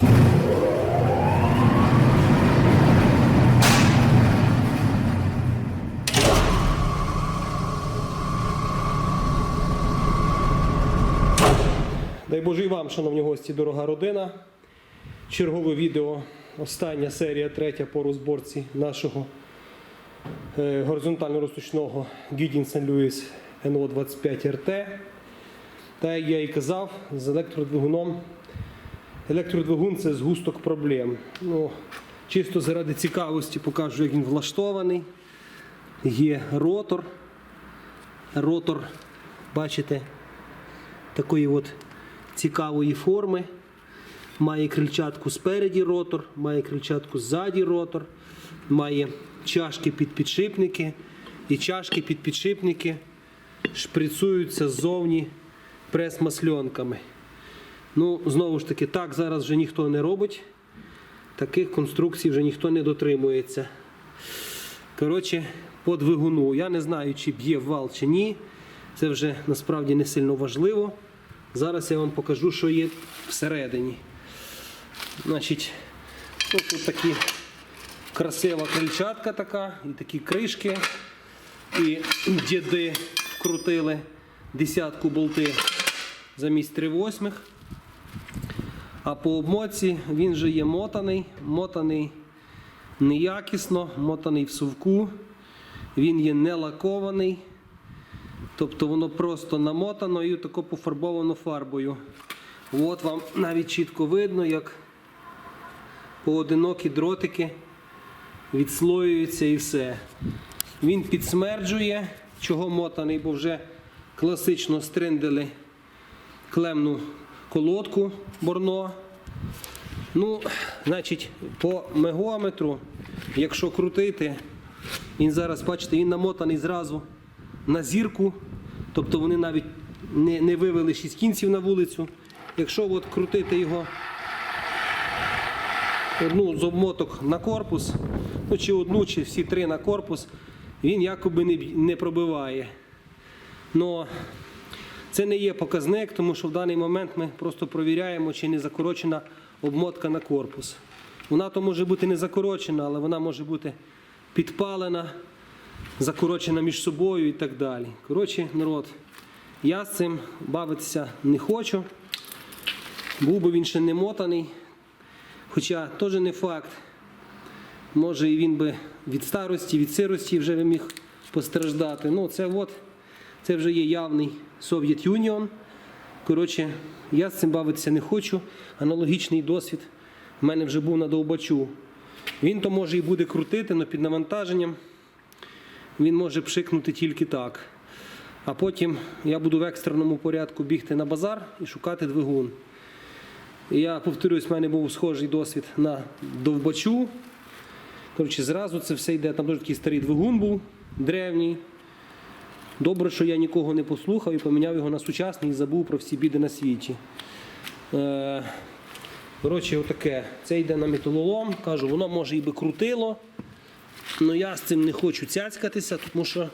Дай Боже і вам, шановні гості, дорога родина. Чергове відео, остання серія, третя по розборці нашого е, горизонтально розточного Gideon St. Louis NO25 RT. Та як я і казав, з електродвигуном. Електродвигун це згусток проблем. Ну, чисто заради цікавості покажу, як він влаштований. Є ротор. Ротор, бачите, такої от цікавої форми. Має крильчатку спереді ротор, має крильчатку ззаді ротор, має чашки під підшипники. І чашки під підшипники шприцюються ззовні прес-масльонками. Ну, знову ж таки, так зараз вже ніхто не робить. Таких конструкцій вже ніхто не дотримується. Коротше, по двигуну. Я не знаю, чи б'є вал чи ні. Це вже насправді не сильно важливо. Зараз я вам покажу, що є всередині. Значить, ну, тут такі красива крильчатка така, і такі кришки. І діди вкрутили десятку болти замість 3 восьмих. А по обмотці він же є мотаний, мотаний неякісно, мотаний в сувку. Він є не лакований. Тобто воно просто намотано і тако пофарбовано фарбою. От вам навіть чітко видно, як поодинокі дротики відслоюються і все. Він підсмерджує, чого мотаний, бо вже класично стриндили клемну колодку борно. Ну, значить, по мегометру, якщо крутити, він зараз, бачите, він намотаний зразу на зірку, тобто вони навіть не, не вивели 6 кінців на вулицю. Якщо от крутити його одну з обмоток на корпус, ну чи одну, чи всі три на корпус, він якоби не, не пробиває. Но це не є показник, тому що в даний момент ми просто провіряємо, чи не закорочена обмотка на корпус. Вона то може бути не закорочена, але вона може бути підпалена, закорочена між собою і так далі. Коротше, народ, я з цим бавитися не хочу. Був би він ще не мотаний. Хоча теж не факт. Може і він би від старості, від сирості вже міг постраждати. Ну, це от, це вже є явний Совєт Юніон. Коротше, я з цим бавитися не хочу. Аналогічний досвід в мене вже був на довбачу. Він то може і буде крутити, але під навантаженням він може пшикнути тільки так. А потім я буду в екстреному порядку бігти на базар і шукати двигун. І Я повторюсь, в мене був схожий досвід на довбачу. Коротше, зразу це все йде. Там дуже такий старий двигун був, древній. Добре, що я нікого не послухав і поміняв його на сучасний і забув про всі біди на світі. Е, коротше, отаке. Це йде на металолом. Кажу, воно може і би крутило. але я з цим не хочу цяцькатися, тому що,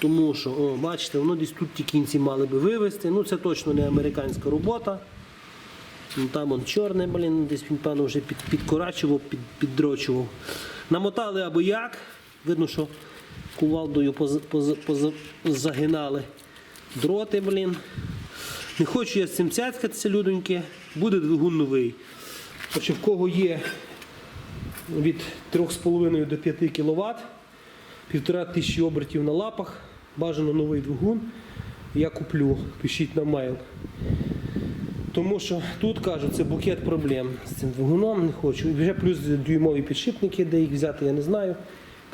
тому що о, бачите, воно десь тут ті кінці мали би вивезти. Ну, це точно не американська робота. Ну, Там он чорне, блін, десь він, певно, вже під, підкорачував, під, піддрочував. Намотали або як. Видно, що кувалдою поз, поз, поз, загинали дроти, блін. Не хочу я з цим цяцькатися, людоньки. Буде двигун новий. Хоча в кого є від 3,5 до 5 кВт, півтора тисячі обертів на лапах, бажано новий двигун. Я куплю, пишіть на майл. Тому що тут кажуть, це букет проблем з цим двигуном, не хочу. І вже плюс дюймові підшипники, де їх взяти, я не знаю.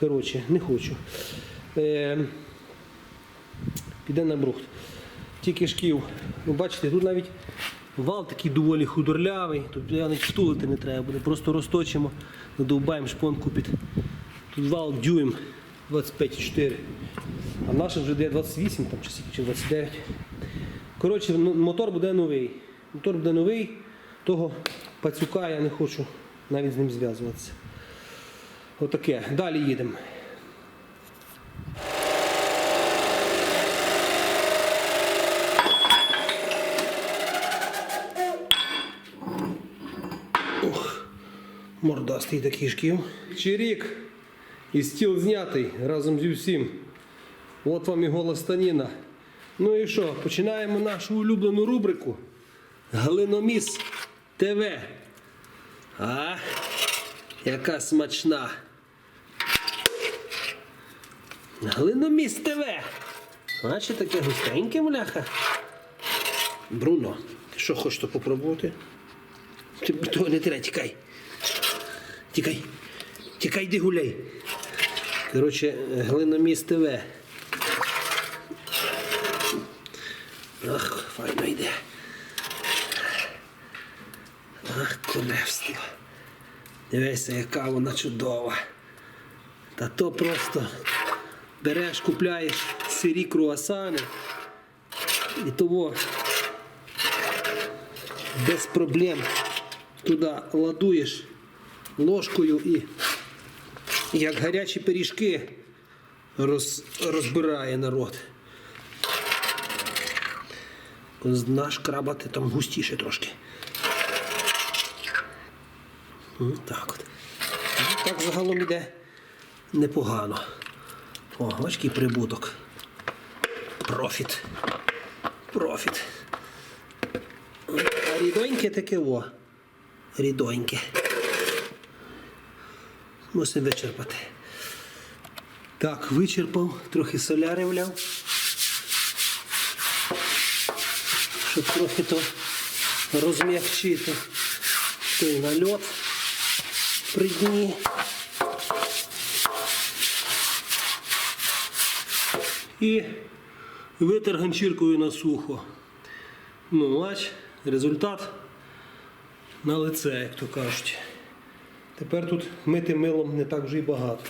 Коротше, не хочу. Е, піде на брухт. Тільки шків. Ви бачите, тут навіть вал такий доволі худорлявий. Тут навіть втулити не треба буде. Просто розточимо, надовбаємо шпонку під. Тут вал дюйм 25,4. А наш вже де 28 там, чи 29. Коротше, ну, мотор буде новий. Мотор буде новий, того пацюка я не хочу навіть з ним зв'язуватися. Отаке. Далі їдемо. Мордастий такий шків. Чирік. І стіл знятий разом зі всім. От вам і голос Станіна. Ну і що, починаємо нашу улюблену рубрику Глиноміс ТВ. А, яка смачна. Глиноміс ТВ. А таке густеньке, мляха. Бруно, ти що хочеш то попробувати? Ти того не треба, тікай. Тікай. Тікай, йди гуляй. Коротше, глиноміс ТВ. Ах, файно йде. Ах, королевство. Дивися, яка вона чудова. Та то просто береш, купляєш сирі круасани і того без проблем туди ладуєш ложкою і як гарячі пиріжки роз, розбирає народ. Наш крабати там густіше трошки. Так от. Так загалом іде непогано. О, важкий прибуток. Профіт. Профіт. А рідоньке таке о. Рідоньке. Мусимо вичерпати. Так, вичерпав, трохи соляри вляв. Щоб трохи то розм'якчити той нальот при. І витер ганчіркою на сухо. Ну, бач, результат на лице, як то кажуть. Тепер тут мити милом не так вже й багато.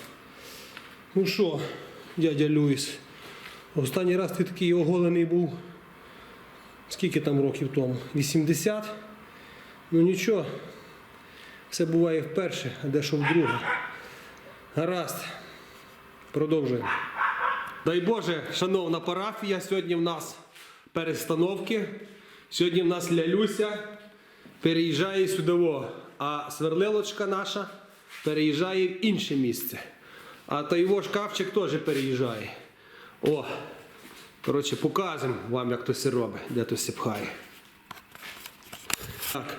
Ну що, дядя Люїс, останній раз ти такий оголений був. Скільки там років тому? 80? Ну нічого. Все буває вперше, а дещо вдруге. Гаразд. Продовжуємо. Дай Боже, шановна парафія, сьогодні в нас перестановки. Сьогодні в нас лялюся переїжджає сюди, а сверлилочка наша переїжджає в інше місце. А та його шкафчик теж переїжджає. О, коротше, показуємо вам, як то все робить, де то все пхає. Так,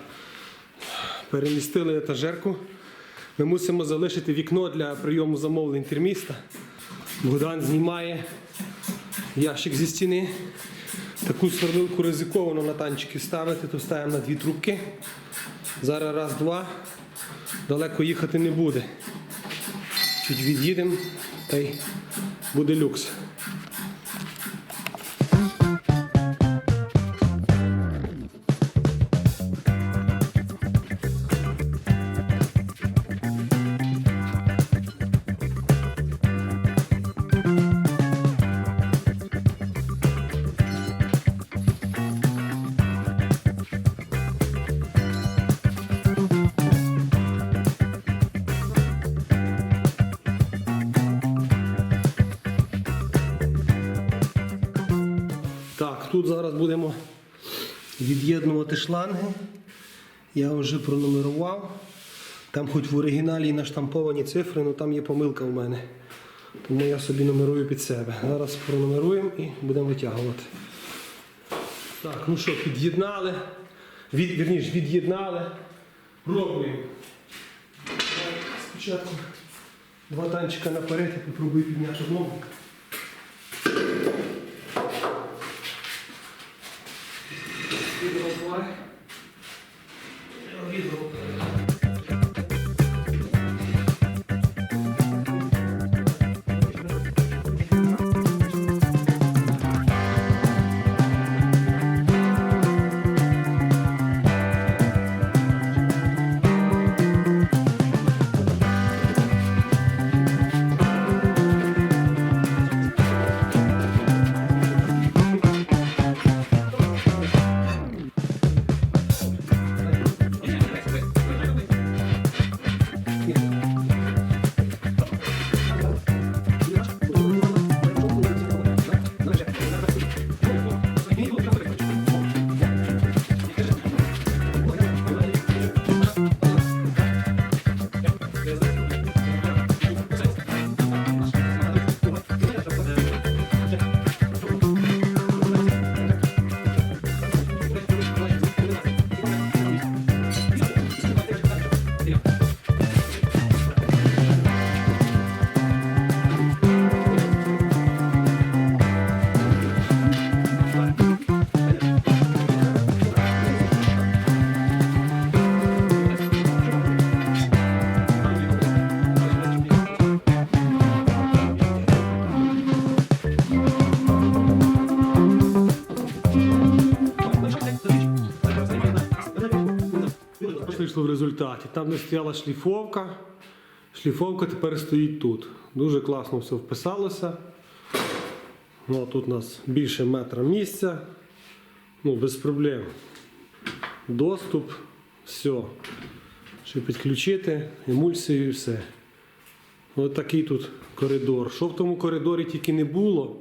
перемістили етажерку. Ми мусимо залишити вікно для прийому замовлень терміста. Богдан знімає ящик зі стіни. Таку сверлилку ризиковано на танчики ставити, то ставимо на дві трубки. Зараз раз, два. Далеко їхати не буде. Чуть від'їдемо та й буде люкс. Тут зараз будемо від'єднувати шланги. Я вже пронумерував. Там хоч в оригіналі і наштамповані цифри, але там є помилка в мене. Тому я собі нумерую під себе. Зараз пронумеруємо і будемо витягувати. Так, ну що, під'єднали. Від, вірніше, від'єднали. Пробуємо. Спочатку два танчика наперед, я попробую підняти ногу. Відео вийшло в результаті? Там, де стояла шліфовка, шліфовка тепер стоїть тут. Дуже класно все вписалося. Ну, тут у нас більше метра місця. Ну, без проблем. Доступ, все. Щоб підключити, емульсію і все. Ось такий тут коридор. Що в тому коридорі тільки не було.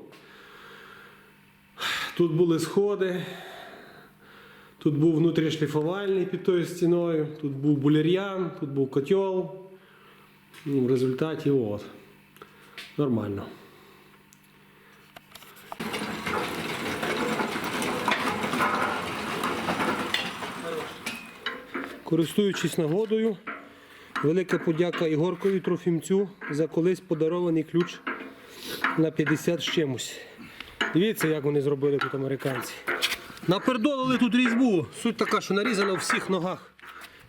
Тут були сходи. Тут був внутрішшліфувальний під тою стіною, тут був булер'ян, тут був котел. Ну, в результаті от. Нормально. Користуючись нагодою, велика подяка Ігоркові Трофімцю за колись подарований ключ на 50 з чимось. Дивіться, як вони зробили тут американці. Напердолили тут різьбу. Суть така, що нарізано в всіх ногах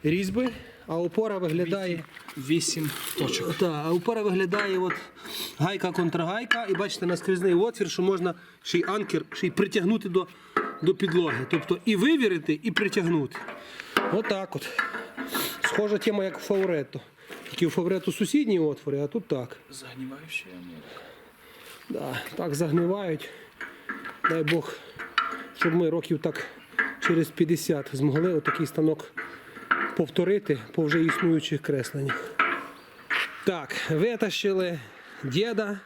різьби, а опора виглядає. Вісім точок. Та, а опора виглядає от гайка контрагайка, і бачите, наскрізний отвір, що можна ще й анкер ще й притягнути до, до підлоги. Тобто і вивірити, і притягнути. Отак от. Схожа тема, як у фаворетто. Тільки у фаворетто сусідні отвори, а тут так. Загніваючий амулет. Да, так загнивають. Дай Бог, щоб ми років так через 50 змогли отакий станок повторити по вже існуючих кресленнях. Так, витащили діда.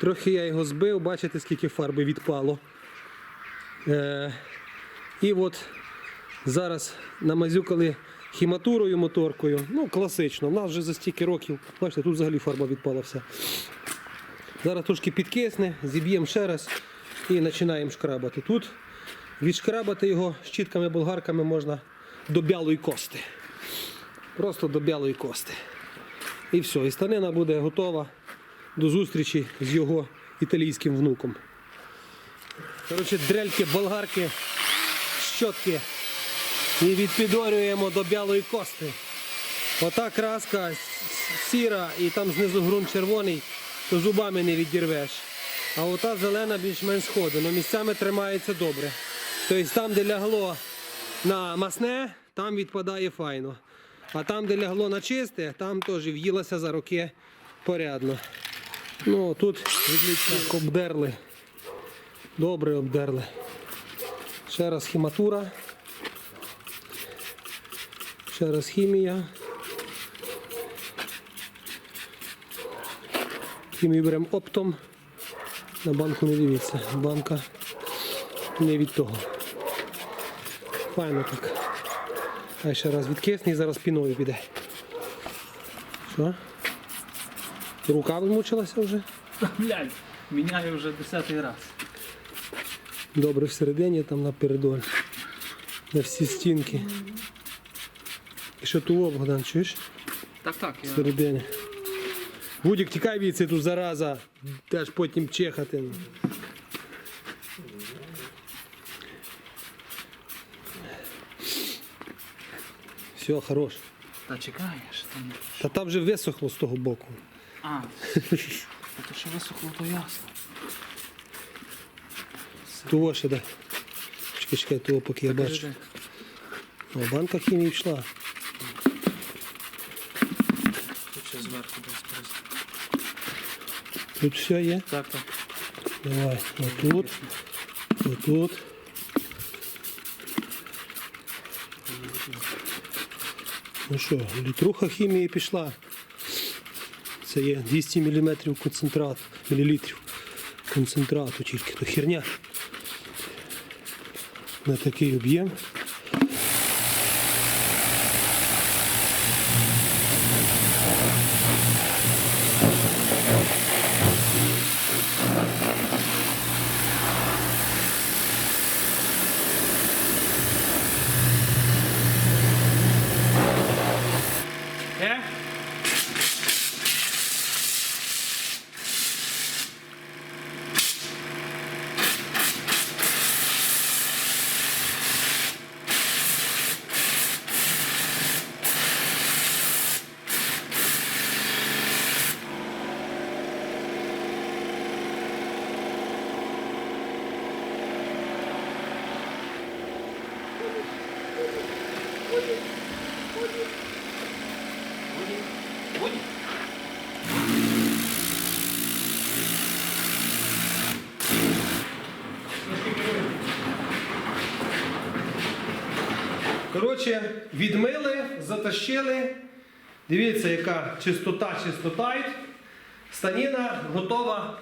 Трохи я його збив, бачите, скільки фарби відпало. Е, і от зараз намазюкали хіматурою моторкою. Ну, класично. У нас вже за стільки років. Бачите, тут взагалі фарба відпала вся. Зараз трошки підкисне, зіб'ємо ще раз і починаємо шкрабати. Тут відшкрабати його щітками болгарками можна до білої кости. Просто до білої кости. І все, і станина буде готова до зустрічі з його італійським внуком. Коротше, дрельки, болгарки, щотки. І відпідорюємо до білої кости. Ота краска сіра і там знизу ґрунт червоний, то зубами не відірвеш. А ота зелена більш-менш сходить, але місцями тримається добре. Тобто там, де лягло на масне, там відпадає файно. А там, де лягло на чисте, там теж в'їлося за роки порядно. Ну, тут так, обдерли. Добре обдерли. Ще раз хіматура. Ще раз хімія. Хімію беремо оптом. На банку не дивіться. Банка не від того. Файно так. Хай ще раз відкисне і зараз піною піде. Що? Рука змучилася вже? Блядь, міняю вже десятий раз. Добре всередині, там напередоль. На всі стінки. І що туло, Богдан, чуєш? Так, так, я Всередині. Будік, тікай від тут зараза. Теж потім чехати. Все, хорош. та чекаєш. Там... Та там вже висохло з того боку. А, то що висохло, то ясно. Того ще дай. Чекай, чекай, того поки я бачу. О, банка хімії пішла. Тут все є. Так, так. Давай. Отут. Отут. Ну що, літруха хімії пішла. Це є 200 мм концентрат, мілілітрів концентрату тільки, то херня. На такий об'єм. Коротше, відмили, затащили. Дивіться, яка чистота, чистота. Станіна готова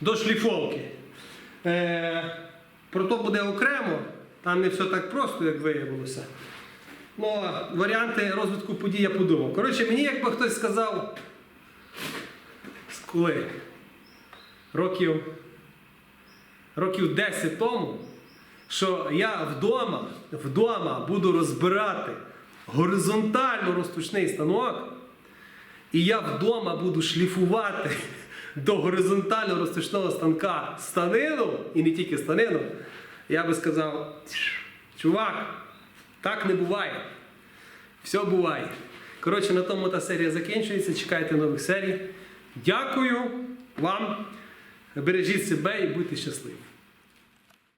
до шліфовки. Е, про то буде окремо, там не все так просто, як виявилося. Ну, варіанти розвитку подій я подумав. Коротше, мені якби хтось сказав, коли? Років, років 10 тому, що я вдома, вдома буду розбирати горизонтально розточний станок, і я вдома буду шліфувати до горизонтально розточного станка станину, і не тільки станину, я би сказав, чувак, так не буває. Все буває. Коротше, на тому та серія закінчується. Чекайте нових серій. Дякую вам. Бережіть себе і будьте щасливі.